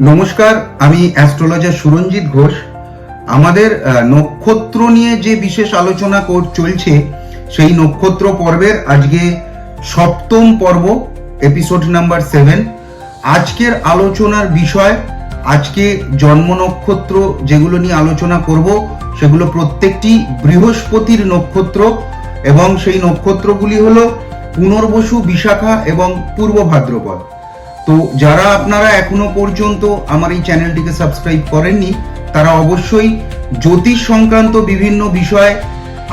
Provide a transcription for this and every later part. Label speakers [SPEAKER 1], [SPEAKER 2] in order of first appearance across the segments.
[SPEAKER 1] নমস্কার, আমি অ্যাস্ট্রোলজার সুরঞ্জিত ঘোষ। আমাদের নক্ষত্র নিয়ে যে বিশেষ আলোচনা চলছে, সেই নক্ষত্র পর্বের আজকে সপ্তম পর্ব এপিসোড নাম্বার সেভেন আজকের আলোচনার বিষয়, আজকে জন্ম নক্ষত্র যেগুলো নিয়ে আলোচনা করব, সেগুলো প্রত্যেকটি বৃহস্পতির নক্ষত্র এবং সেই নক্ষত্রগুলি হলো পুনর্বসু বিশাখা এবং পূর্ব ভাদ্রপদ। তো যারা আপনারা এখনও পর্যন্ত আমার এই চ্যানেলটিকে সাবস্ক্রাইব করেননি, তারা অবশ্যই জ্যোতিষ সংক্রান্ত বিভিন্ন বিষয়ে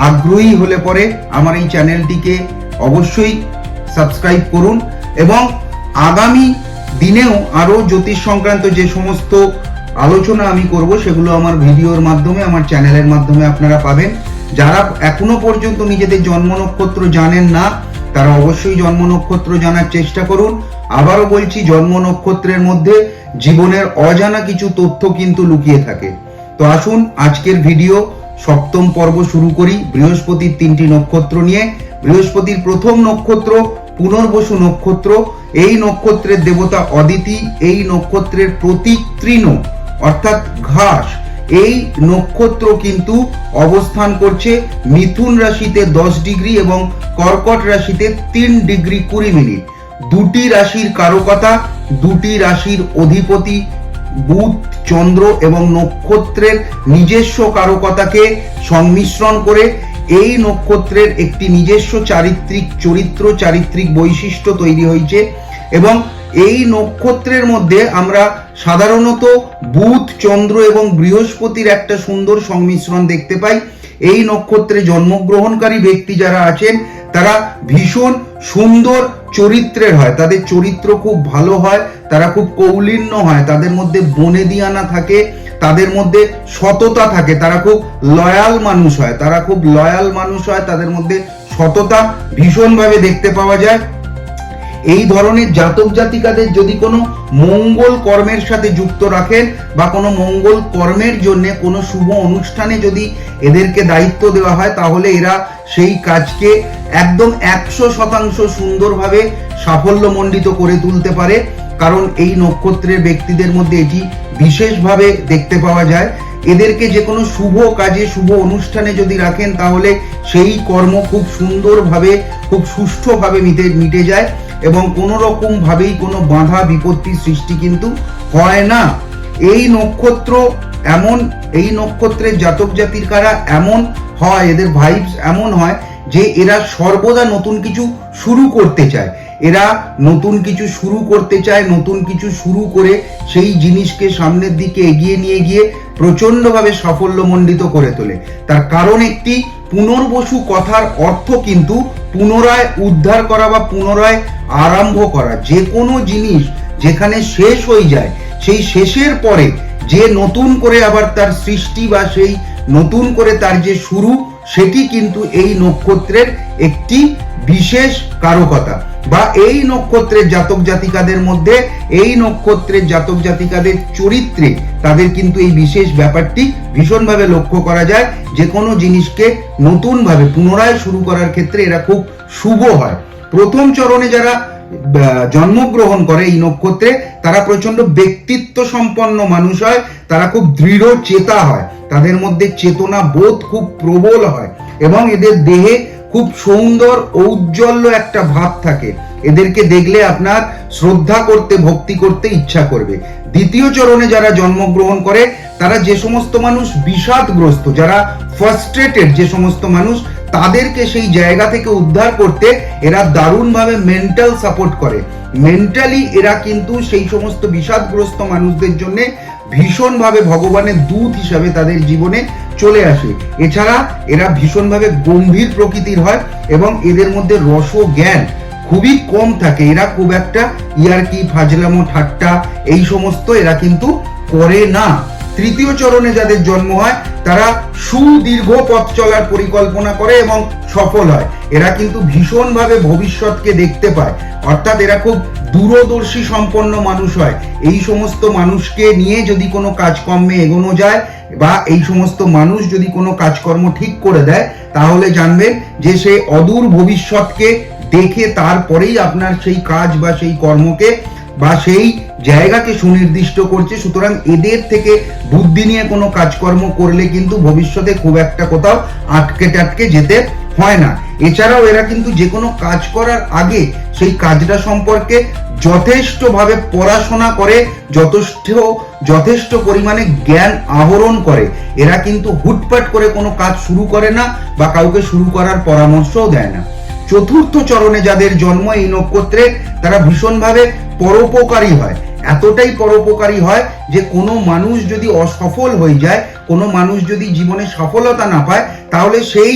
[SPEAKER 1] আগ্রহী হলে পরে আমার এই চ্যানেলটিকে অবশ্যই সাবস্ক্রাইব করুন এবং আগামী দিনেও আরও জ্যোতিষ সংক্রান্ত যে সমস্ত আলোচনা আমি করব, সেগুলো আমার ভিডিওর মাধ্যমে, আমার চ্যানেলের মাধ্যমে আপনারা পাবেন। যারা এখনও পর্যন্ত নিজেদের জন্ম নক্ষত্র জানেন না তারা অবশ্যই জন্ম নক্ষত্র জানার চেষ্টা করুন। আবারও বলছি, জন্ম নক্ষত্রের মধ্যে জীবনের অজানা কিছু তথ্য কিন্তু লুকিয়ে থাকে। তো আসুন, আজকের ভিডিও সপ্তম পর্ব শুরু করি বৃহস্পতির তিনটি নক্ষত্র নিয়ে। বৃহস্পতির প্রথম নক্ষত্র, পুনর্বসু নক্ষত্র। এই নক্ষত্রের দেবতা অদিতি, এই নক্ষত্রের প্রতীক তৃণ, অর্থাৎ ঘাস। এই নক্ষত্র কিন্তু অবস্থান করছে মিথুন রাশিতে দশ ডিগ্রি এবং কর্কট রাশিতে তিন ডিগ্রি কুড়ি মিনিট। দুটি রাশির কারকতা দুটি রাশির অধিপতি বুধ, চন্দ্র এবং নক্ষত্রের নিজস্ব কারকতাকে সংমিশ্রণ করে এই নক্ষত্রের একটি নিজস্ব চারিত্রিক চরিত্র, চারিত্রিক বৈশিষ্ট্য তৈরি হয়েছে এবং এই নক্ষত্রের মধ্যে আমরা সাধারণত বুধ, চন্দ্র এবং বৃহস্পতির একটা সুন্দর সংমিশ্রণ দেখতে পাই। এই নক্ষত্রে জন্মগ্রহণকারী ব্যক্তি যারা আছেন, তারা ভীষণ সুন্দর চরিত্রের হয়। তাদের চরিত্র খুব ভালো হয়, তারা খুব কৌলিন্য হয়। তাদের মধ্যে বনেদিয়ানা থাকে, তাদের মধ্যে সততা থাকে। তারা খুব লয়াল মানুষ হয়। তারা খুব লয়াল মানুষ হয়, তাদের মধ্যে সততা ভীষণভাবে দেখতে পাওয়া যায়। এই ধরনের জাতক জাতিকাদের যদি কোনো মঙ্গল কর্মের সাথে যুক্ত রাখেন বা কোনো মঙ্গল কর্মের জন্য কোনো শুভ অনুষ্ঠানে যদি এদেরকে দায়িত্ব দেওয়া হয়, তাহলে এরা সেই কাজকে একদম একশো শতাংশ সুন্দরভাবে সাফল্যমণ্ডিত করে তুলতে পারে। কারণ এই নক্ষত্রের ব্যক্তিদের মধ্যে এটি বিশেষভাবে দেখতে পাওয়া যায়। এদেরকে যে কোনো শুভ কাজে, শুভ অনুষ্ঠানে যদি রাখেন, তাহলে সেই কর্ম খুব সুন্দরভাবে, খুব সুষ্ঠুভাবে মিটে মিটে যায়। এবং কোনো রকম ভাবেই কোনো বাধা বিপত্তি সৃষ্টি কিন্তু হয় না। এই নক্ষত্র এমন, এই নক্ষত্রের জাতক জাতির কারা এমন হয়, এদের ভাইবস এমন হয় যে এরা সর্বদা নতুন কিছু শুরু করতে চায়। এরা নতুন কিছু শুরু করতে চায়, নতুন কিছু শুরু করে সেই জিনিসকে সামনের দিকে এগিয়ে নিয়ে গিয়ে প্রচণ্ডভাবে সাফল্যমণ্ডিত করে তোলে। তার কারণ একটি পুনর্বসু কথার অর্থ কিন্তু পুনরায় উদ্ধার করা বা পুনরায় আরম্ভ করা যে কোনো জিনিস যেখানে শেষ হয়ে যায়, সেই শেষের পরে যে নতুন করে আবার তার সৃষ্টি বা সেই নতুন করে তার যে শুরু, সেটি কিন্তু এই নক্ষত্রের একটি বিশেষ কারকতা বা এই নক্ষত্রের জাতক জাতিকাদের মধ্যে, এই নক্ষত্রের জাতক জাতিকাদের চরিত্রে তাদের কিন্তু এই বিশেষ ব্যাপারটি ভীষণভাবে লক্ষ্য করা যায়। যে কোনো জিনিসকে নতুনভাবে পুনরায় শুরু করার ক্ষেত্রে এরা খুব শুভ হয়। প্রথম চরণে যারা জন্মগ্রহণ করে এই নক্ষত্রে, তারা প্রচণ্ড ব্যক্তিত্ব সম্পন্ন মানুষ হয়, তারা খুব দৃঢ় চেতা হয়। তাদের মধ্যে চেতনা বোধ খুব প্রবল হয় এবং এদের দেহে খুব সুন্দর ঔজ্জ্বল্য একটা ভাব থাকে। এদেরকে দেখলে আপনার শ্রদ্ধা করতে, ভক্তি করতে ইচ্ছা করবে। দ্বিতীয় চরণে যারা জন্মগ্রহণ করে, তারা যে সমস্ত মানুষ বিষাদগ্রস্ত, যারা ফার্স্ট্রেটেড যে সমস্ত মানুষ, তাদেরকে সেই জায়গা থেকে উদ্ধার করতে এরা দারুণভাবে মেন্টাল সাপোর্ট করে। মেন্টালি এরা কিন্তু সেই সমস্ত বিষাদগ্রস্ত মানুষদের জন্য ভীষণভাবে ভগবানের দূত হিসাবে তাদের জীবনে চলে আসে। এছাড়া এরা ভীষণভাবে গম্ভীর প্রকৃতির হয় এবং এদের মধ্যে রস জ্ঞান খুবই কম থাকে। এরা খুব একটা ইয়ারকি, ফাজলামো, ঠাট্টা এই সমস্ত এরা কিন্তু করে না। তৃতীয় চরণে যাদের জন্ম হয়, তারা সুদীর্ঘ পথ চলার পরিকল্পনা করে এবং সফল হয়। এরা কিন্তু ভীষণভাবে ভবিষ্যৎকে দেখতে পায়। অর্থাৎ এরা খুব দূরদর্শী সম্পন্ন মানুষ হয়। এই সমস্ত মানুষকে নিয়ে যদি কোনো কাজকর্মে এগোনো যায় বা এই সমস্ত মানুষ যদি কোনো কাজকর্ম ঠিক করে দেয়, তাহলে জানবেন যে সে অদূর ভবিষ্যৎকে দেখে তারপরেই আপনার সেই কাজ বা সেই কর্মকে বা সেই জায়গাকে সুনির্দিষ্ট করছে। সুতরাং এদের থেকে বুদ্ধি নিয়ে কোনো কাজকর্ম করলে কিন্তু ভবিষ্যতে খুব একটা কোথাও আটকে টাটকে যেতে হয় না। এছাড়াও এরা কিন্তু যে কোনো কাজ করার আগে সেই কাজটা সম্পর্কে যথেষ্টভাবে পড়াশোনা করে, যথেষ্ট যথেষ্ট পরিমাণে জ্ঞান আহরণ করে। এরা কিন্তু হুটপাট করে কোনো কাজ শুরু করে না বা কাউকে শুরু করার পরামর্শও দেয় না। চতুর্থ চরণে যাদের জন্ম এই নক্ষত্রে, তারা ভীষণভাবে পরোপকারী হয়। এতটাই পরোপকারী হয় যে কোনো মানুষ যদি অসফল হয়ে যায়, কোনো মানুষ যদি জীবনে সফলতা না পায়, তাহলে সেই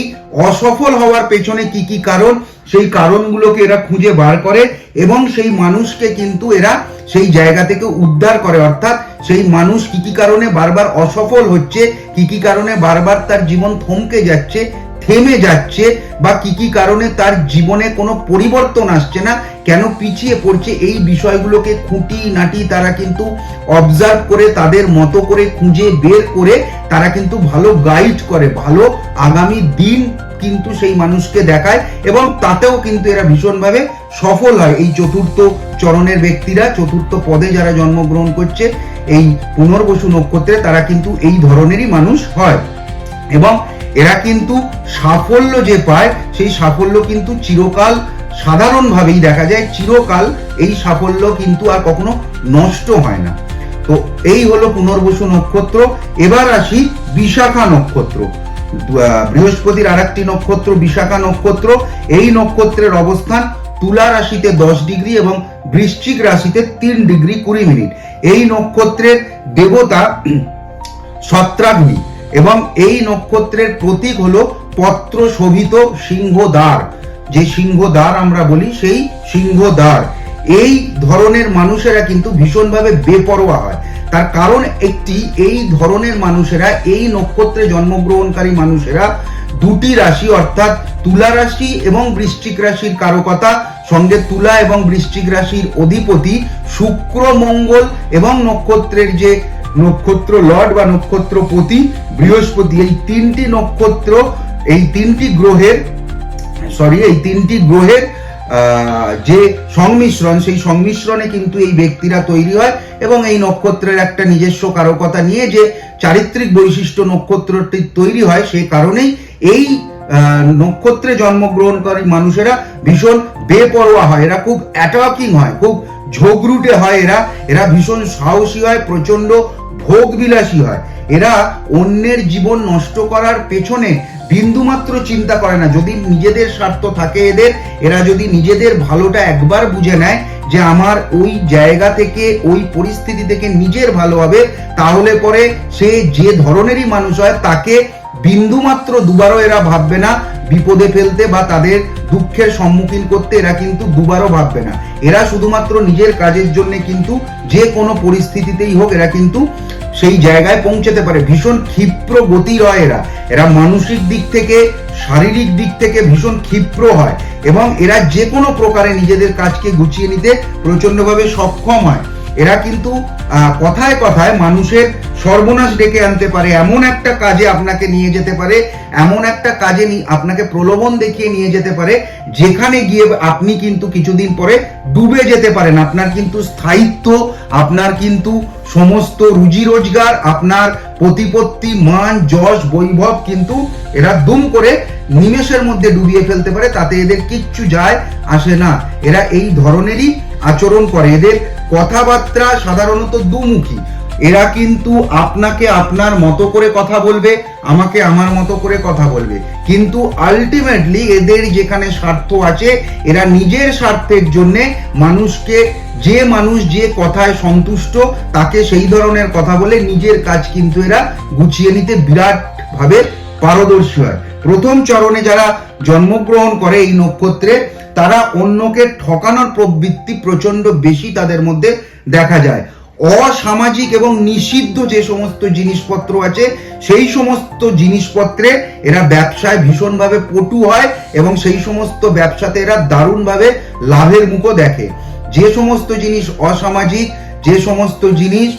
[SPEAKER 1] অসফল হওয়ার পেছনে কি কি কারণ? সেই কারণগুলোকে এরা খুঁজে বার করে এবং সেই মানুষকে কিন্তু এরা সেই জায়গা থেকে উদ্ধার করে। অর্থাৎ সেই মানুষ কি কি কারণে বারবার অসফল হচ্ছে, কি কি কারণে বারবার তার জীবন থমকে যাচ্ছে থেমে যাচ্ছে বা কি কি কারণে তার জীবনে কোনো পরিবর্তন আসছে না, কেন পিছিয়ে পড়ছে, এই বিষয়গুলোকে খুঁটি নাটি তারা কিন্তু অবজার্ভ করে, তাদের মতো করে খুঁজে বের করে তারা কিন্তু ভালো গাইড করে, ভালো আগামী দিন কিন্তু সেই মানুষকে দেখায় এবং তাতেও কিন্তু এরা ভীষণভাবে সফল হয়। এই চতুর্থ চরণের ব্যক্তিরা, চতুর্থ পদে যারা জন্মগ্রহণ করছে, এই পুনর্বসু নক্ষত্রে তারা কিন্তু এই ধরনেরই মানুষ হয়। এবং এরা কিন্তু সাফল্য যে পায়, সেই সাফল্য কিন্তু চিরকাল সাধারণভাবেই দেখা যায়, চিরকাল এই সাফল্য কিন্তু আর কখনো নষ্ট হয় না। তো এই হলো পুনর্বসু নক্ষত্র। এবার আসি বিশাখা নক্ষত্র। বৃহস্পতির আর একটি নক্ষত্র, বিশাখা নক্ষত্র। এই নক্ষত্রের অবস্থান তুলা রাশিতে দশ ডিগ্রি এবং বৃশ্চিক রাশিতে তিন ডিগ্রি কুড়ি মিনিট। এই নক্ষত্রের দেবতা সত্রাগ্নি। এবং এই নক্ষত্রের প্রতীক হলো পত্র শোভিত সিংহদ্বার। যে সিংহদ্বার আমরা বলি, সেই সিংহদ্বার। এই ধরনের মানুষেরা কিন্তু ভীষণভাবে বেপরোয়া হয়। তার কারণ একটি, এই ধরনের মানুষেরা, এই নক্ষত্রে জন্মগ্রহণকারী মানুষেরা দুটি রাশি, অর্থাৎ তুলা রাশি এবং বৃশ্চিক রাশির কারকতা, সঙ্গে তুলা এবং বৃশ্চিক রাশির অধিপতি শুক্র, মঙ্গল এবং নক্ষত্রের যে নক্ষত্র লর্ড বা নক্ষত্রপতি বৃহস্পতি, এই তিনটি নক্ষত্র, এই তিনটি গ্রহের সরি এই তিনটি গ্রহের যে সংমিশ্রণ, সেই সংমিশ্রণে কিন্তু এই ব্যক্তিরা তৈরি হয় এবং এই নক্ষত্রের একটা নিজস্ব কারকতা নিয়ে যে চারিত্রিক বৈশিষ্ট্য নক্ষত্রটি তৈরি হয় সেই কারণেই এই নক্ষত্রে জন্মগ্রহণকারী মানুষেরা ভীষণ বেপরোয়া হয়, এরা খুব অ্যাটাকিং হয়, খুব ঝোগরুটে হয় এরা এরা ভীষণ সাহসী হয় প্রচণ্ড ভোগবিলাসী হয়। এরা অন্যের জীবন নষ্ট করার পেছনে বিন্দুমাত্র চিন্তা করে না। যদি নিজেদের স্বার্থ থাকে এদের, এরা যদি নিজেদের ভালোটা একবার বুঝে নেয় যে আমার ওই জায়গা থেকে, ওই পরিস্থিতি থেকে নিজের ভালো হবে, তাহলে পরে সে যে ধরনেরই মানুষ হয়, তাকে বিন্দুমাত্র দুবারও এরা ভাববে না বিপদে ফেলতে বা তাদের দুঃখের সম্মুখীন করতে এরা কিন্তু দুবারও ভাববে না। এরা শুধুমাত্র নিজের কাজের জন্য কিন্তু যে কোনো পরিস্থিতিতেই হোক এরা কিন্তু সেই জায়গায় পৌঁছাতে পারে। ভীষণ ক্ষিপ্র গতির হয় এরা। এরা মানসিক দিক থেকে, শারীরিক দিক থেকে ভীষণ ক্ষিপ্র হয় এবং এরা যে কোনো প্রকারে নিজেদের কাজকে গুছিয়ে নিতে প্রচন্ডভাবে সক্ষম হয়। এরা কিন্তু কথায় কথায় মানুষের সর্বনাশ ডেকে আনতে পারে, এমন একটা কাজে আপনাকে নিয়ে যেতে পারে, এমন একটা কাজে আপনাকে প্রলোভন দেখিয়ে নিয়ে যেতে পারে, যেখানে গিয়ে আপনি কিন্তু কিছুদিন পরে ডুবে যেতে পারেন। আপনার কিন্তু স্থায়িত্ব, আপনার কিন্তু সমস্ত রুজি রোজগার, আপনার প্রতিপত্তি, মান, যশ, বৈভব কিন্তু এরা দুম করে নিমেষের মধ্যে ডুবিয়ে ফেলতে পারে, তাতে এদের কিচ্ছু যায় আসে না। এরা এই ধরনেরই আচরণ করে। এদের কথাবার্তা সাধারণত দুমুখী। এরা কিন্তু আপনাকে আপনার মতো করে কথা বলবে, আমাকে আমার মতো করে কথা বলবে। কিন্তু আলটিমেটলি এদের যেখানে স্বার্থ আছে, এরা নিজের স্বার্থের জন্য মানুষকে, যে মানুষ যে কথায় সন্তুষ্ট, তাকে সেই ধরনের কথা বলে নিজের কাজ কিন্তু এরা গুছিয়ে নিতে বিরাট ভাবে পারদর্শী হয়। প্রথম চরণে যারা জন্মগ্রহণ করে এই নক্ষত্রে তারা অন্যকে ঠকানোর প্রবৃত্তি প্রচণ্ড বেশি তাদের মধ্যে দেখা যায়। অসামাজিক এবং নিষিদ্ধ যে সমস্ত জিনিসপত্র আছে, সেই সমস্ত জিনিসপত্রে এরা ব্যবসায় ভীষণভাবে পটু হয় এবং সেই সমস্ত ব্যবসাতে এরা দারুণভাবে লাভের মুখও দেখে। যে সমস্ত জিনিস অসামাজিক, যে সমস্ত জিনিস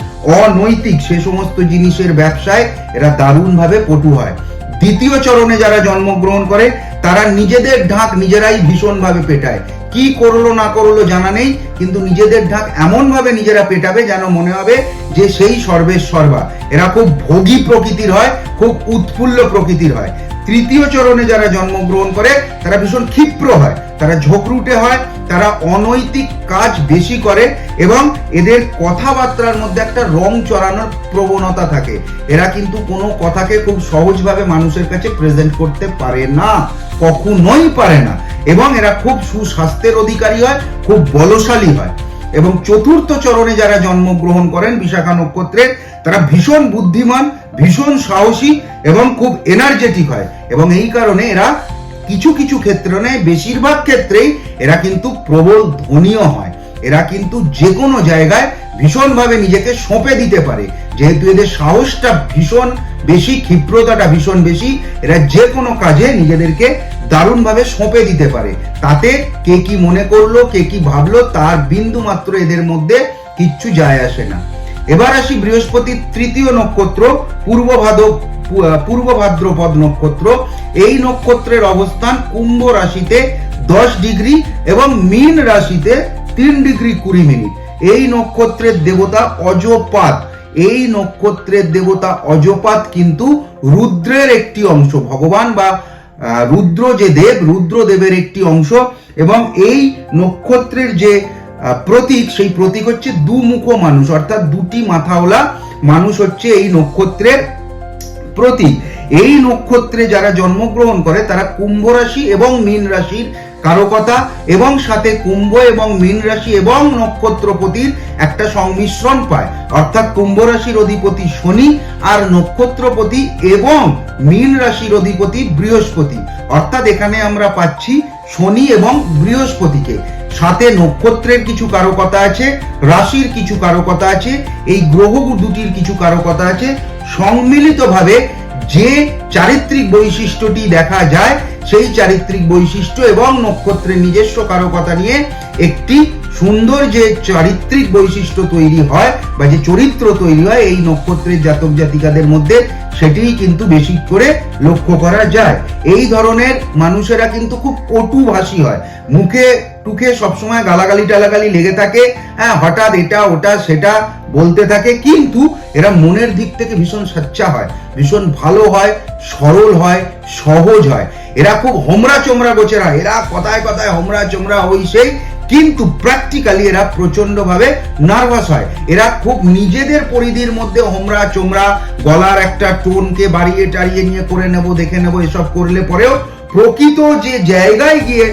[SPEAKER 1] অনৈতিক, সে সমস্ত জিনিসের ব্যবসায় এরা দারুণভাবে পটু হয়। দ্বিতীয় চরণে যারা জন্মগ্রহণ করে তারা নিজেদের ঢাক নিজেরাই ভীষণভাবে পেটায়। কি করল না করল জানা নেই, কিন্তু নিজেদের ঢাক এমন ভাবে নিজেরা পেটাবে যেন মনে হবে যে সেই সর্বেশ্বর্বা সর্বা এরা খুব ভোগী প্রকৃতির হয়, খুব উৎফুল্ল প্রকৃতির হয়। তৃতীয় চরণে যারা জন্মগ্রহণ করে, তারা ভীষণ ক্ষিপ্র হয়, তারা ঝোঁকরুটে হয়, তারা অনৈতিক কাজ বেশি করে এবং এদের কথাবার্তার মধ্যে একটা রং চড়ানোর প্রবণতা থাকে। এরা কিন্তু কোনো কথাকে খুব সহজভাবে মানুষের কাছে প্রেজেন্ট করতে পারে না, কখনোই পারে না এবং এরা খুব সুস্বাস্থ্যের অধিকারী হয়, খুব বলশালী হয়। এবং চতুর্থ চরণে যারা জন্মগ্রহণ করেন বিশাখা নক্ষত্রের তারা ভীষণ বুদ্ধিমান ভীষণ সাহসী এবং খুব এনার্জেটিক হয়। এবং এই কারণে এরা কিছু কিছু ক্ষেত্রে নয়, বেশিরভাগ ক্ষেত্রেই এরা কিন্তু প্রবল ধনীয় হয়। এরা কিন্তু যে কোনো জায়গায় ভীষণভাবে নিজেকে সঁপে দিতে পারে। যেহেতু এদের সাহসটা ভীষণ বেশি, ক্ষিপ্রতাটা ভীষণ বেশি, এরা যে কোনো কাজে নিজেদেরকে দারুণভাবে সঁপে দিতে পারে। তাতে কে কি মনে করল, কে কি ভাবলো, তার বিন্দু মাত্র এদের মধ্যে কিচ্ছু যায় আসে না। এবার আসি বৃহস্পতির তৃতীয় নক্ষত্র পূর্ব ভাদ পূর্ব ভাদ্রপদ নক্ষত্র। এই নক্ষত্রের অবস্থান কুম্ভ রাশিতে দশ ডিগ্রি এবং মীন রাশিতে তিন ডিগ্রি কুড়ি মিনিট। এই নক্ষত্রের দেবতা অজপাত। এই নক্ষত্রের দেবতা অজপাত কিন্তু রুদ্রের একটি অংশ, ভগবান বা রুদ্র যে দেব, রুদ্রদেবের একটি অংশ এবং এই নক্ষত্রের যে প্রতীক, সেই প্রতীক হচ্ছে দুমুখ মানুষ, অর্থাৎ দুটি মাথাওয়ালা মানুষ হচ্ছে এই নক্ষত্রের প্রতীক। এই নক্ষত্রে যারা জন্মগ্রহণ করে, তারা কুম্ভ রাশি এবং মীন রাশির কারকতা এবং সাথে কুম্ভ এবং মীন রাশি এবং নক্ষত্রপতির একটা সংমিশ্রণ পায়। অর্থাৎ কুম্ভ রাশির অধিপতি শনি আর নক্ষত্রপতি এবং মীন রাশির অধিপতি বৃহস্পতি। অর্থাৎ এখানে আমরা পাচ্ছি শনি এবং বৃহস্পতিকে। সাথে নক্ষত্রের কিছু কারকতা আছে, রাশির কিছু কারকতা আছে, এই গ্রহ দুটির কিছু কারকতা আছে। সম্মিলিতভাবে যে চারিত্রিক বৈশিষ্ট্যটি দেখা যায়, সেই চারিত্রিক বৈশিষ্ট্য এবং নক্ষত্রের নিজস্ব কারকতা নিয়ে একটি সুন্দর যে চারিত্রিক বৈশিষ্ট্য তৈরি হয় বা যে চরিত্র তৈরি হয়, এই নক্ষত্রের জাতক জাতিকাদের মধ্যে সেটিই কিন্তু বেশি করে লক্ষ্য করা যায়। এই ধরনের মানুষেরা কিন্তু খুব কটুভাষী হয়। মুখে টুকে সবসময় গালাগালি টালাগালি লেগে থাকে। হ্যাঁ হঠাৎ এটা, ওটা, সেটা বলতে থাকে। কিন্তু এরা মনের দিক থেকে ভীষণ সাচ্চা হয়, ভীষণ ভালো হয়, সরল হয়, সহজ হয়। এরা খুব হোমরা চোমরা গোছেরা। এরা কথায় কথায় হোমরা চোমরা ওই সেই। কিন্তু প্র্যাকটিক্যালি এরা প্রচণ্ড ভাবে নার্ভাস হয়। এরা খুব নিজেদের পরিধির মধ্যে হোমরা চোমরা গলার একটা টোনকে বাড়িয়ে টাড়িয়ে নিয়ে করে নেব, দেখে নেব, এসব করলে পরেও প্রকৃত যে জায়গায় গিয়ে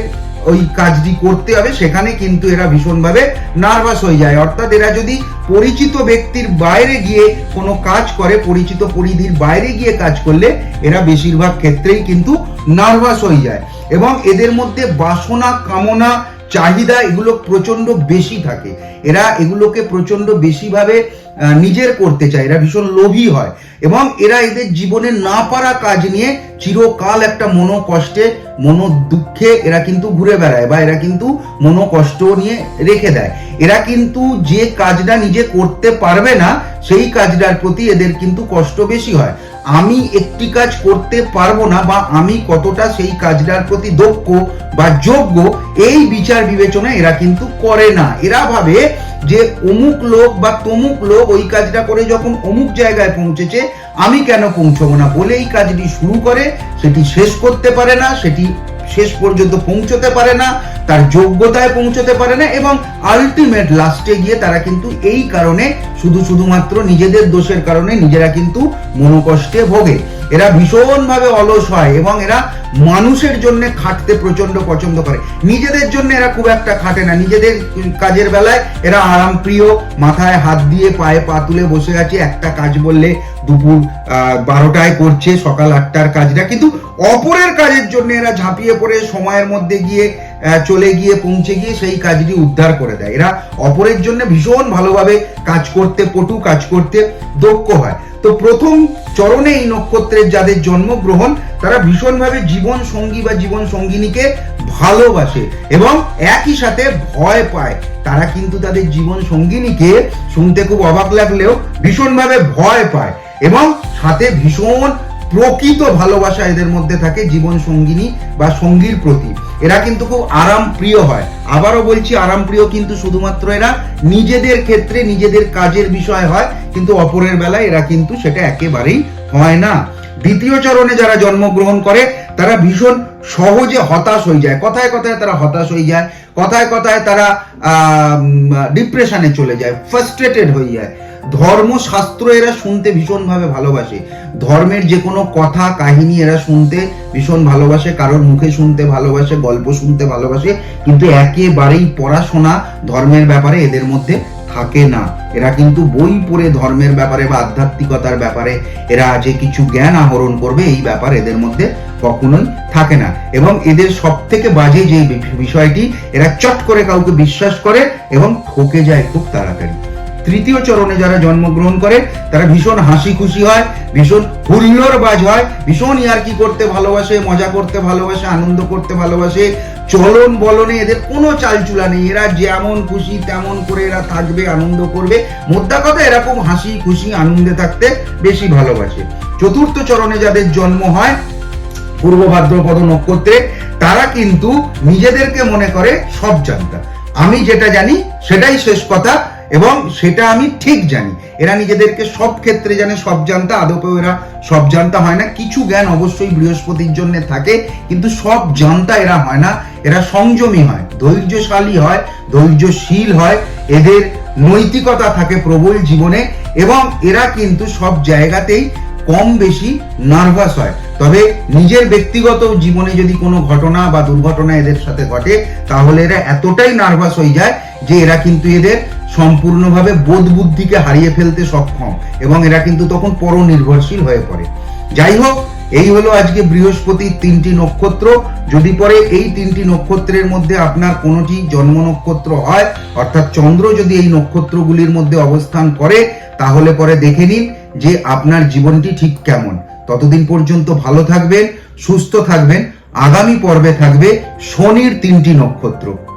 [SPEAKER 1] ওই কাজটি করতে হবে, সেখানে কিন্তু এরা ভীষণভাবে নার্ভাস হয়ে যায়। অর্থাৎ এরা যদি পরিচিত ব্যক্তির বাইরে গিয়ে কোনো কাজ করে, পরিচিত পরিধির বাইরে গিয়ে কাজ করলে এরা বেশিরভাগ ক্ষেত্রেই কিন্তু নার্ভাস হয়ে যায়। এবং এদের মধ্যে বাসনা, কামনা, চাহিদা এগুলো প্রচণ্ড বেশি থাকে। এরা এগুলোকে প্রচণ্ড বেশিভাবে নিজের করতে চায়। এরা ভীষণ লোভী হয়। এবং এরা এদের জীবনে না পারা কাজ নিয়ে চিরকাল একটা মনো কষ্টে মনো দুঃখে এরা কিন্তু ঘুরে বেড়ায় বা এরা কিন্তু মনোকষ্ট নিয়ে রেখে দেয়। এরা কিন্তু যে কাজটা নিজে করতে পারবে না, সেই কাজটার প্রতি এদের কিন্তু কষ্ট বেশি হয়। আমি একটি কাজ করতে পারব না বা আমি কতটা সেই কাজটার প্রতি দক্ষ বা যোগ্য, এই বিচার বিবেচনা এরা কিন্তু করে না। এরা ভাবে যে অমুক লোক বা তমুক লোক ওই কাজটা করে যখন অমুক জায়গায় পৌঁছেছে, আমি কেন পৌঁছবো না বলে এই কাজটি শুরু করে, সেটি শেষ করতে পারে না, সেটি শেষ পর্যন্ত পৌঁছতে পারে না, তার যোগ্যতায় পৌঁছতে পারে না এবং আলটিমেট লাস্টে গিয়ে তারা কিন্তু এই কারণে শুধু শুধুমাত্র নিজেদের দোষের কারণে নিজেরা কিন্তু মনোকষ্টে ভোগে। এরা ভীষণভাবে অলস হয় এবং এরা মানুষের জন্য খাটতে প্রচণ্ড পছন্দ করে। নিজেদের জন্য এরা খুব একটা খাটে না। নিজেদের কাজের বেলায় এরা আরাম প্রিয় মাথায় হাত দিয়ে পায়ে পা তুলে বসে আছে, একটা কাজ বললে দুপুর বারোটায় করছে, সকাল আটটার কাজটা। কিন্তু অপরের কাজের জন্য এরা ঝাঁপিয়ে পড়ে, সময়ের মধ্যে গিয়ে চলে গিয়ে, পৌঁছে গিয়ে সেই কাজটি উদ্ধার করে দেয়। এরা অপরের জন্য ভীষণ ভালোভাবে কাজ করতে, পটু কাজ করতে দক্ষ হয়। তো প্রথম চরণে এই নক্ষত্রের যাদের জন্মগ্রহণ, তারা ভীষণভাবে জীবন সঙ্গী বা জীবন সঙ্গিনীকে ভালোবাসে এবং একই সাথে ভয় পায়। তারা কিন্তু তাদের জীবন সঙ্গিনীকে শুনতে খুব অবাক লাগলেও ভীষণভাবে ভয় পায়। এবং সাথে ভীষণ প্রকৃত ভালোবাসা এদের মধ্যে থাকে জীবন সঙ্গিনী বা সঙ্গীর প্রতি। এরা কিন্তু খুব আরাম প্রিয় হয়। আবারও বলছি আরাম প্রিয় কিন্তু শুধুমাত্র এরা নিজেদের ক্ষেত্রে নিজেদের কাজের বিষয় হয়, কিন্তু অপরের বেলায় এরা কিন্তু সেটা একেবারেই হয় না। দ্বিতীয় চরণে যারা জন্মগ্রহণ করে, তারা ভীষণ সহজে হতাশ হয়ে যায়। কথায় কথায় তারা হতাশ হয়ে যায়। কথায় কথায় তারা ডিপ্রেশনে চলে যায় ফার্স্ট্রেটেড হয়ে যায়। ধর্মশাস্ত্র এরা শুনতে ভীষণভাবে ভালোবাসে। ধর্মের যে কোনো কথা, কাহিনী এরা শুনতে ভীষণ ভালোবাসে, কারোর মুখে শুনতে ভালোবাসে, গল্প শুনতে ভালোবাসে। কিন্তু একেবারেই পড়াশোনা ধর্মের ব্যাপারে এদের মধ্যে থাকে না। এরা কিন্তু বই পড়ে ধর্মের ব্যাপারে বা আধ্যাত্মিকতার ব্যাপারে এরা যে কিছু জ্ঞান আহরণ করবে, এই ব্যাপার এদের মধ্যে কখনোই থাকে না। এবং এদের সব থেকে বাজে যে বিষয়টি, এরা চট করে কাউকে বিশ্বাস করে এবং ঠকে যায় খুব তাড়াতাড়ি। তৃতীয় চরণে যারা জন্মগ্রহণ করে, তারা ভীষণ হাসি খুশি হয়, ভীষণ হুল্লোর বাজ হয়, ভীষণ ইয়ার্কি করতে ভালোবাসে, মজা করতে ভালোবাসে, আনন্দ করতে ভালোবাসে চলন বলনে এদের কোনো চালচুলা নেই। এরা যেমন খুশি তেমন করে এরা থাকবে, আনন্দ করবে। মোদ্দা কথা, এরকম হাসি খুশি আনন্দে থাকতে বেশি ভালোবাসে। চতুর্থ চরণে যাদের জন্ম হয়, পূর্ব ভাদ্রপদ নক্ষত্রে, তারা কিন্তু নিজেদেরকে মনে করে সব জানতা। আমি যেটা জানি, সেটাই শেষ কথা। এবং সেটা আমি ঠিক জানি। এরা নিজেদেরকে সব ক্ষেত্রে জানে, সব জানতা, আদপেও এরা সব জানতা হয় না। কিছু জ্ঞান অবশ্যই বৃহস্পতির জন্য থাকে, কিন্তু সব জানতা এরা হয় না। এরা সংযমী হয়, ধৈর্যশালী হয়, ধৈর্যশীল হয়। এদের নৈতিকতা থাকে প্রবল জীবনে এবং এরা কিন্তু সব জায়গাতেই কম বেশি নার্ভাস হয়। তবে নিজের ব্যক্তিগত জীবনে যদি কোনো ঘটনা বা দুর্ঘটনা এদের সাথে ঘটে, তাহলে এরা এতটাই নার্ভাস হয়ে যায় যে এরা কিন্তু এদের সম্পূর্ণভাবে বোধ বুদ্ধিকে হারিয়ে ফেলতে সক্ষম এবং এরা কিন্তু তখন পরনির্ভরশীল হয়ে পড়ে। যাই হোক, এই হলো আজকে বৃহস্পতির তিনটি নক্ষত্র। যদি পরে এই তিনটি নক্ষত্রের মধ্যে আপনার কোনোটি জন্ম নক্ষত্র হয়, অর্থাৎ চন্দ্র যদি এই নক্ষত্রগুলির মধ্যে অবস্থান করে, তাহলে পরে দেখে নিন যে আপনার জীবনটি ঠিক কেমন। ততদিন পর্যন্ত ভালো থাকবেন, সুস্থ থাকবেন। আগামী পর্বে থাকবে শনির তিনটি নক্ষত্র।